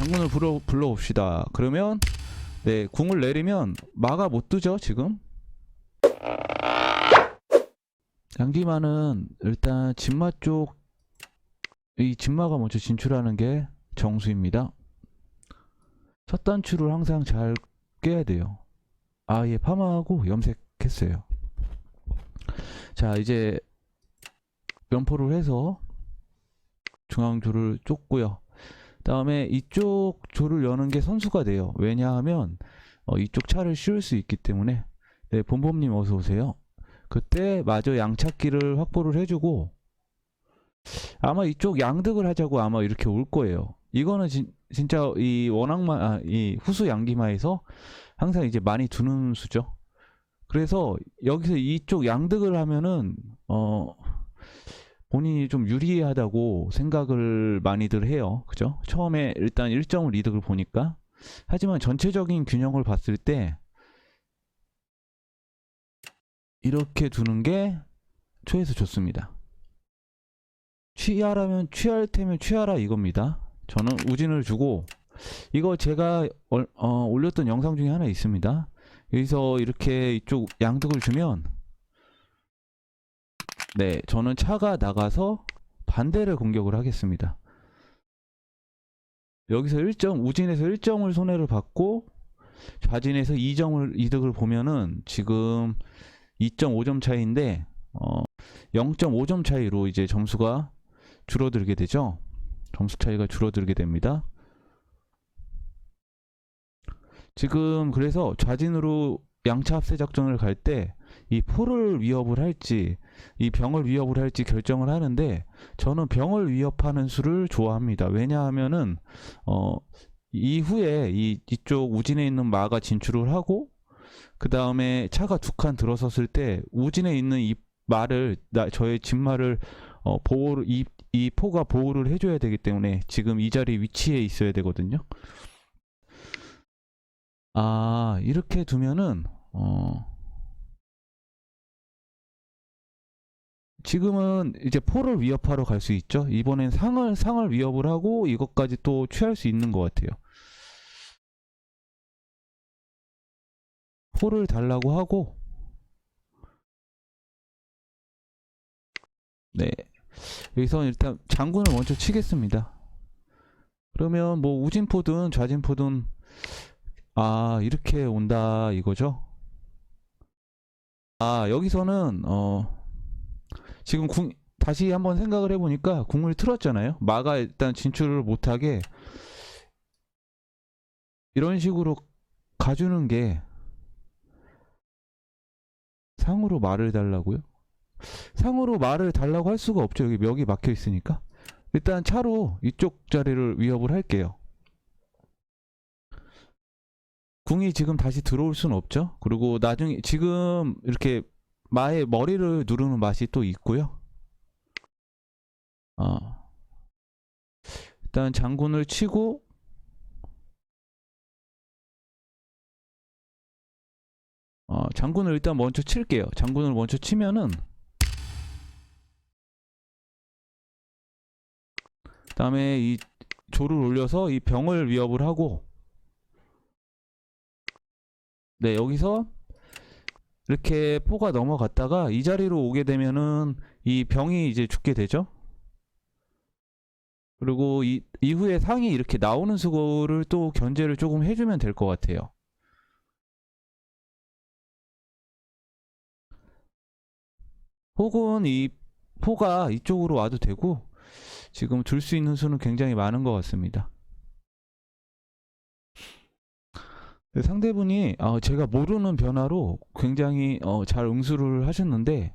장군을 불러 불러봅시다. 그러면 네 궁을 내리면 마가 못 뜨죠 지금. 양기만은 일단 진마 쪽 이 진마가 먼저 진출하는 게 정수입니다. 첫 단추를 항상 잘 깨야 돼요. 아예 파마하고 염색했어요. 자 이제 면포를 해서 중앙줄을 쫓고요. 다음에 이쪽 줄을 여는 게 선수가 돼요. 왜냐하면 어, 이쪽 차를 씌울 수 있기 때문에 네 본범님 어서 오세요. 그때 마저 양찾기를 확보를 해주고 아마 이쪽 양득을 하자고 아마 이렇게 올 거예요. 이거는 진, 진짜 이 원앙마 아, 이 후수 양기마에서 항상 이제 많이 두는 수죠. 그래서 여기서 이쪽 양득을 하면은 어 본인이 좀 유리하다고 생각을 많이들 해요. 그죠? 처음에 일단 1점을 이득을 보니까 하지만 전체적인 균형을 봤을 때 이렇게 두는 게 초에서 좋습니다. 취하라면 취할 테면 취하라 이겁니다. 저는 우진을 주고 이거 제가 얼- 어, 올렸던 영상 중에 하나 있습니다. 여기서 이렇게 이쪽 양득을 주면 네, 저는 차가 나가서 반대를 공격을 하겠습니다. 여기서 1점, 우진에서 1점을 손해를 받고 좌진에서 2점을 이득을 보면은 지금 2.5점 차이인데 어, 0.5점 차이로 이제 점수가 줄어들게 되죠. 점수 차이가 줄어들게 됩니다. 지금 그래서 좌진으로 양차 합세 작전을 갈 때 이 포를 위협을 할지 이 병을 위협을 할지 결정을 하는데 저는 병을 위협하는 수를 좋아합니다. 왜냐하면은 어 이후에 이 이쪽 우진에 있는 마가 진출을 하고 그 다음에 차가 두 칸 들어섰을 때 우진에 있는 이 말을 나 저의 진말을 어 보호를 이, 이 포가 보호를 해줘야 되기 때문에 지금 이 자리 위치에 있어야 되거든요. 아 이렇게 두면은 어 지금은 이제 포를 위협하러 갈 수 있죠. 이번엔 상을 상을 위협을 하고 이것까지 또 취할 수 있는 것 같아요. 포를 달라고 하고 네 여기서 일단 장군을 먼저 치겠습니다. 그러면 뭐 우진포든 좌진포든 아 이렇게 온다 이거죠. 아 여기서는 어 지금 궁 다시 한번 생각을 해보니까 궁을 틀었잖아요. 마가 일단 진출을 못하게 이런 식으로 가주는 게 상으로 말을 달라고요? 상으로 말을 달라고 할 수가 없죠. 여기 멱이 막혀 있으니까. 일단 차로 이쪽 자리를 위협을 할게요. 궁이 지금 다시 들어올 수는 없죠. 그리고 나중에 지금 이렇게 마의 머리를 누르는 맛이 또 있고요. 어. 일단 장군을 치고 어, 장군을 일단 먼저 칠게요. 장군을 먼저 치면은 그다음에 이 조를 올려서 이 병을 위협을 하고 네 여기서 이렇게 포가 넘어갔다가 이 자리로 오게 되면은 이 병이 이제 죽게 되죠. 그리고 이 이후에 상이 이렇게 나오는 수고를 또 견제를 조금 해주면 될 것 같아요. 혹은 이 포가 이쪽으로 와도 되고 지금 둘수 있는 수는 굉장히 많은 것 같습니다. 네, 상대분이 어, 제가 모르는 변화로 굉장히 어, 잘 응수를 하셨는데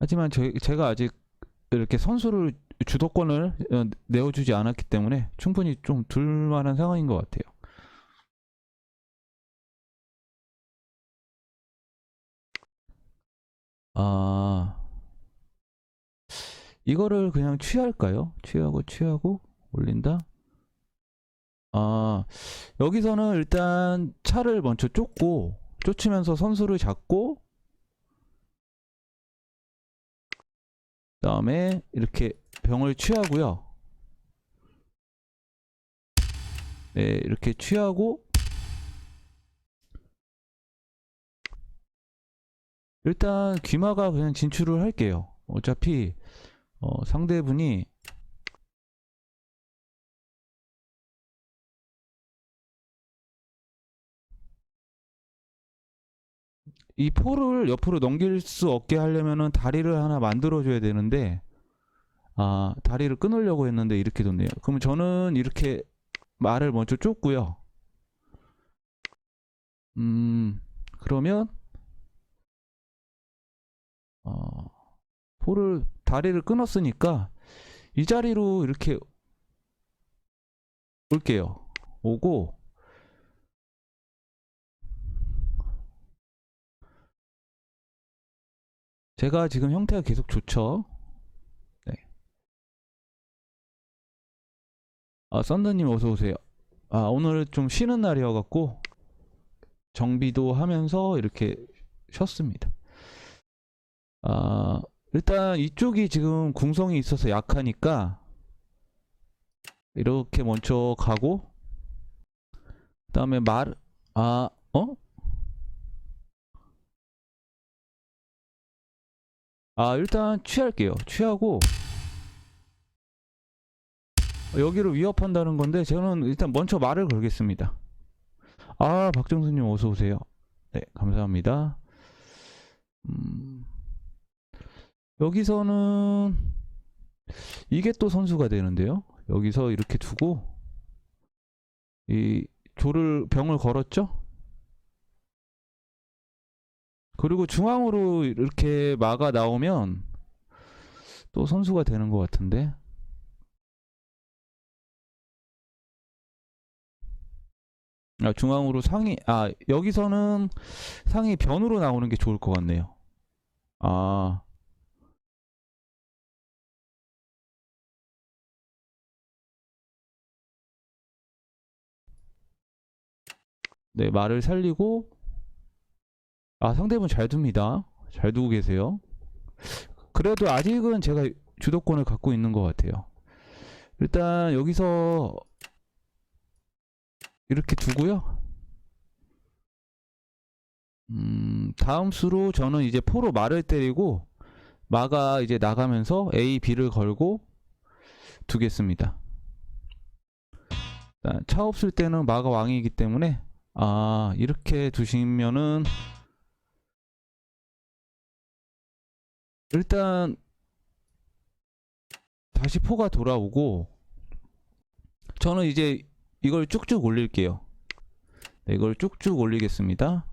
하지만 제, 제가 아직 이렇게 선수를 주도권을 어, 내어주지 않았기 때문에 충분히 좀 둘만한 상황인 것 같아요. 아 이거를 그냥 취할까요? 취하고 취하고 올린다. 아 여기서는 일단 차를 먼저 쫓고 쫓으면서 선수를 잡고 그 다음에 이렇게 병을 취하고요. 네, 이렇게 취하고 일단 귀마가 그냥 진출을 할게요. 어차피 어, 상대분이 이 포를 옆으로 넘길 수 없게 하려면은 다리를 하나 만들어 줘야 되는데 아 다리를 끊으려고 했는데 이렇게 뒀네요. 그러면 저는 이렇게 말을 먼저 쫓고요. 음 그러면 어 포를 다리를 끊었으니까 이 자리로 이렇게 올게요. 오고 제가 지금 형태가 계속 좋죠. 네. 아, 썬더님 어서 오세요. 아, 오늘 좀 쉬는 날이어 갖고 정비도 하면서 이렇게 쉬었습니다. 아, 일단 이쪽이 지금 궁성이 있어서 약하니까 이렇게 먼저 가고 그다음에 말, 아, 어? 아, 일단 취할게요. 취하고 여기를 위협한다는 건데 저는 일단 먼저 말을 걸겠습니다. 아, 박정수님 어서 오세요. 네, 감사합니다. 음, 여기서는 이게 또 선수가 되는데요. 여기서 이렇게 두고 이 조를 병을 걸었죠. 그리고 중앙으로 이렇게 막아 나오면 또 선수가 되는 것 같은데. 아, 중앙으로 상이, 아, 여기서는 상이 변으로 나오는 게 좋을 것 같네요. 아, 네, 말을 살리고, 아, 상대분 잘 둡니다. 잘 두고 계세요. 그래도 아직은 제가 주도권을 갖고 있는 것 같아요. 일단 여기서 이렇게 두고요. 음, 다음 수로 저는 이제 포로 말을 때리고 마가 이제 나가면서 A, B를 걸고 두겠습니다. 차 없을 때는 마가 왕이기 때문에 아, 이렇게 두시면은 일단 다시 포가 돌아오고 저는 이제 이걸 쭉쭉 올릴게요. 네, 이걸 쭉쭉 올리겠습니다.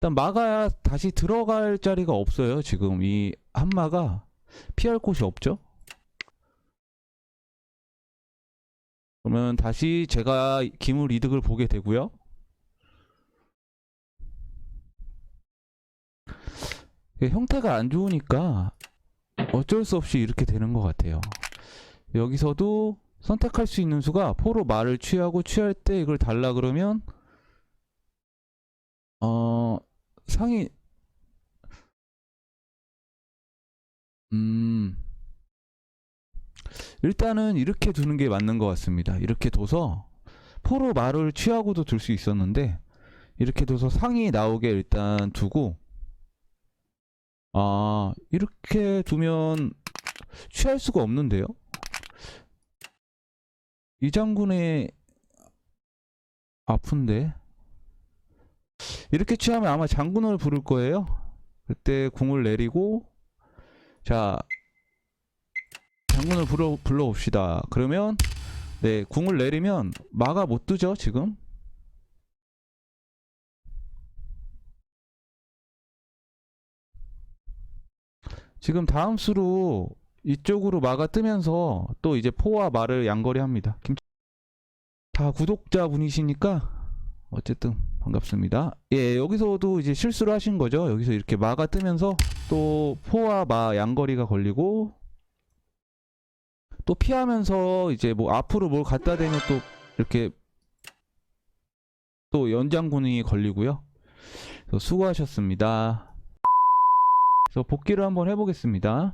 일단 막아야 다시 들어갈 자리가 없어요. 지금 이 한마가 피할 곳이 없죠. 그러면 다시 제가 기물 이득을 보게 되고요. 이게 형태가 안 좋으니까 어쩔 수 없이 이렇게 되는 것 같아요. 여기서도 선택할 수 있는 수가 포로 말을 취하고 취할 때 이걸 달라 그러면 어 상이 음 일단은 이렇게 두는 게 맞는 것 같습니다. 이렇게 둬서 포로 말을 취하고도 둘 수 있었는데 이렇게 둬서 상이 나오게 일단 두고 아 이렇게 두면 취할 수가 없는데요. 이 장군의 아픈데 이렇게 취하면 아마 장군을 부를 거예요. 그때 궁을 내리고 자 장군을 불러 불러 봅시다. 그러면 네 궁을 내리면 마가 못 뜨죠 지금. 지금 다음 수로 이쪽으로 마가 뜨면서 또 이제 포와 말을 양거리 합니다. 김... 다 구독자 분이시니까 어쨌든 반갑습니다. 예, 여기서도 이제 실수를 하신 거죠. 여기서 이렇게 마가 뜨면서 또 포와 마 양거리가 걸리고 또 피하면서 이제 뭐 앞으로 뭘 갖다 대면 또 이렇게 또 연장군이 걸리고요. 수고하셨습니다. 그래서 복귀를 한번 해보겠습니다.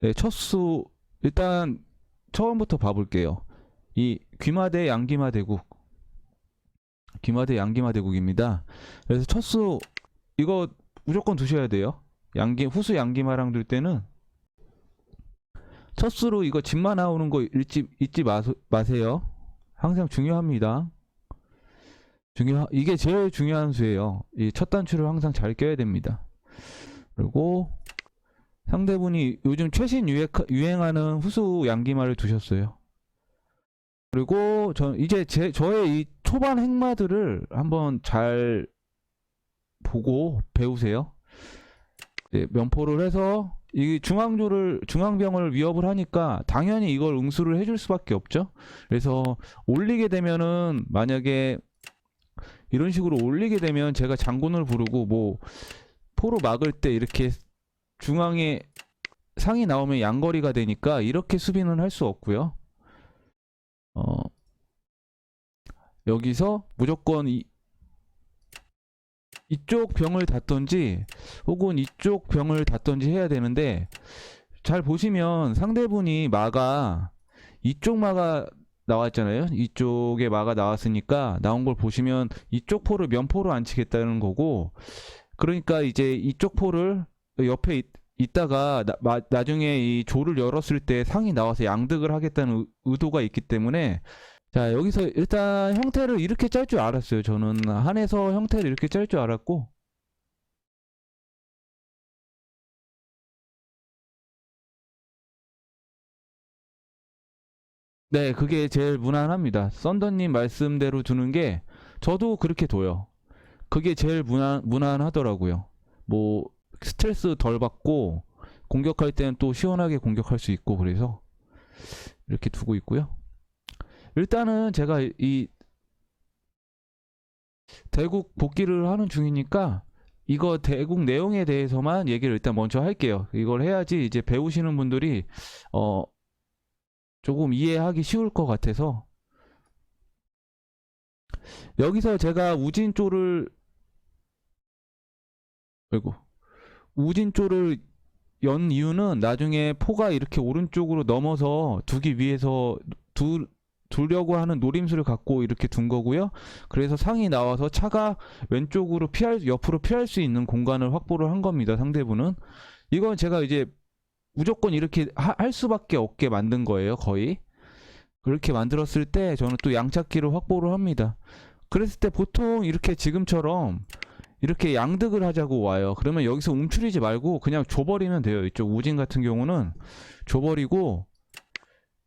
네, 첫 수 일단 처음부터 봐볼게요. 이 귀마대 양귀마 대국 귀마대 양귀마 대국입니다. 그래서 첫 수 이거 무조건 두셔야 돼요. 양기 후수 양귀마랑 둘 때는 첫 수로 이거 집만 나오는 거 잊지 잊지 마소, 마세요. 항상 중요합니다. 중요 이게 제일 중요한 수예요. 이 첫 단추를 항상 잘 껴야 됩니다. 그리고 상대분이 요즘 최신 유행, 유행하는 후수 양기말을 두셨어요. 그리고 저 이제 제 저의 이 초반 행마들을 한번 잘 보고 배우세요. 네, 면포를 해서 이 중앙조를 중앙병을 위협을 하니까 당연히 이걸 응수를 해줄 수밖에 없죠. 그래서 올리게 되면은 만약에 이런 식으로 올리게 되면 제가 장군을 부르고 뭐 포로 막을 때 이렇게 중앙에 상이 나오면 양거리가 되니까 이렇게 수비는 할 수 없고요. 어 여기서 무조건 이 이쪽 병을 닫던지 혹은 이쪽 병을 닫던지 해야 되는데 잘 보시면 상대분이 마가 이쪽 마가 나왔잖아요. 이쪽에 마가 나왔으니까 나온 걸 보시면 이쪽 포를 면포로 안 치겠다는 거고 그러니까 이제 이쪽 포를 옆에 있, 있다가 나, 마, 나중에 이 조를 열었을 때 상이 나와서 양득을 하겠다는 의, 의도가 있기 때문에 자 여기서 일단 형태를 이렇게 짤 줄 알았어요. 저는 한에서 형태를 이렇게 짤 줄 알았고 네, 그게 제일 무난합니다. 썬더님 말씀대로 두는 게 저도 그렇게 둬요. 그게 제일 무난, 무난하더라고요. 뭐 스트레스 덜 받고 공격할 때는 또 시원하게 공격할 수 있고 그래서 이렇게 두고 있고요. 일단은 제가 이 대국 복귀를 하는 중이니까 이거 대국 내용에 대해서만 얘기를 일단 먼저 할게요. 이걸 해야지 이제 배우시는 분들이 어 조금 이해하기 쉬울 것 같아서 여기서 제가 우진조를 아이고 우진조를 연 이유는 나중에 포가 이렇게 오른쪽으로 넘어서 두기 위해서 두, 두려고 하는 노림수를 갖고 이렇게 둔 거고요. 그래서 상이 나와서 차가 왼쪽으로 피할 옆으로 피할 수 있는 공간을 확보를 한 겁니다. 상대분은 이건 제가 이제 무조건 이렇게 하- 할 수밖에 없게 만든 거예요. 거의 그렇게 만들었을 때 저는 또 양찾기를 확보를 합니다. 그랬을 때 보통 이렇게 지금처럼 이렇게 양득을 하자고 와요. 그러면 여기서 움츠리지 말고 그냥 줘버리면 돼요. 이쪽 우진 같은 경우는 줘버리고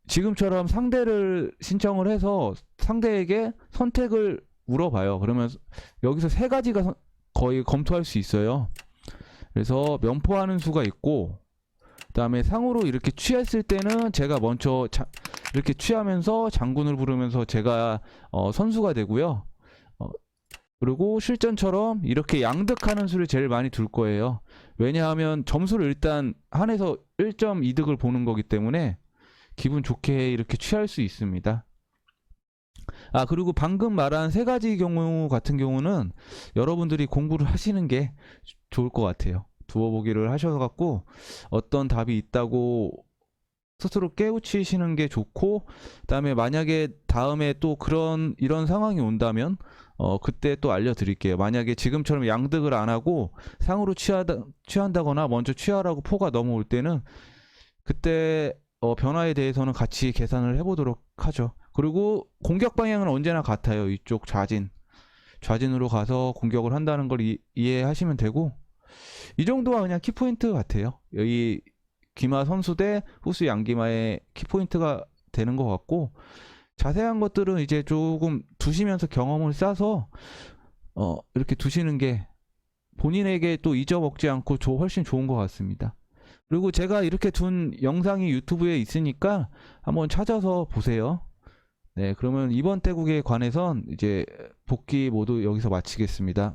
지금처럼 상대를 신청을 해서 상대에게 선택을 물어봐요. 그러면 여기서 세 가지가 선- 거의 검토할 수 있어요. 그래서 면포하는 수가 있고 그 다음에 상으로 이렇게 취했을 때는 제가 먼저 자- 이렇게 취하면서 장군을 부르면서 제가 어, 선수가 되고요. 어, 그리고 실전처럼 이렇게 양득하는 수를 제일 많이 둘 거예요. 왜냐하면 점수를 일단 한에서 1점 이득을 보는 거기 때문에 기분 좋게 이렇게 취할 수 있습니다. 아, 그리고 방금 말한 세 가지 경우 같은 경우는 여러분들이 공부를 하시는 게 좋을 것 같아요. 두어 보기를 하셔갖고 어떤 답이 있다고 스스로 깨우치시는 게 좋고 그다음에 만약에 다음에 또 그런 이런 상황이 온다면 어 그때 또 알려드릴게요. 만약에 지금처럼 양득을 안 하고 상으로 취하다 취한다거나 먼저 취하라고 포가 넘어올 때는 그때 어 변화에 대해서는 같이 계산을 해보도록 하죠. 그리고 공격 방향은 언제나 같아요. 이쪽 좌진 좌진으로 가서 공격을 한다는 걸 이, 이해하시면 되고 이 정도가 그냥 키포인트 같아요. 여기 기마 선수 대 후수 양기마의 키포인트가 되는 것 같고 자세한 것들은 이제 조금 두시면서 경험을 쌓아서 어 이렇게 두시는 게 본인에게 또 잊어먹지 않고 조 훨씬 좋은 것 같습니다. 그리고 제가 이렇게 둔 영상이 유튜브에 있으니까 한번 찾아서 보세요. 네, 그러면 이번 태국에 관해선 이제 복귀 모두 여기서 마치겠습니다.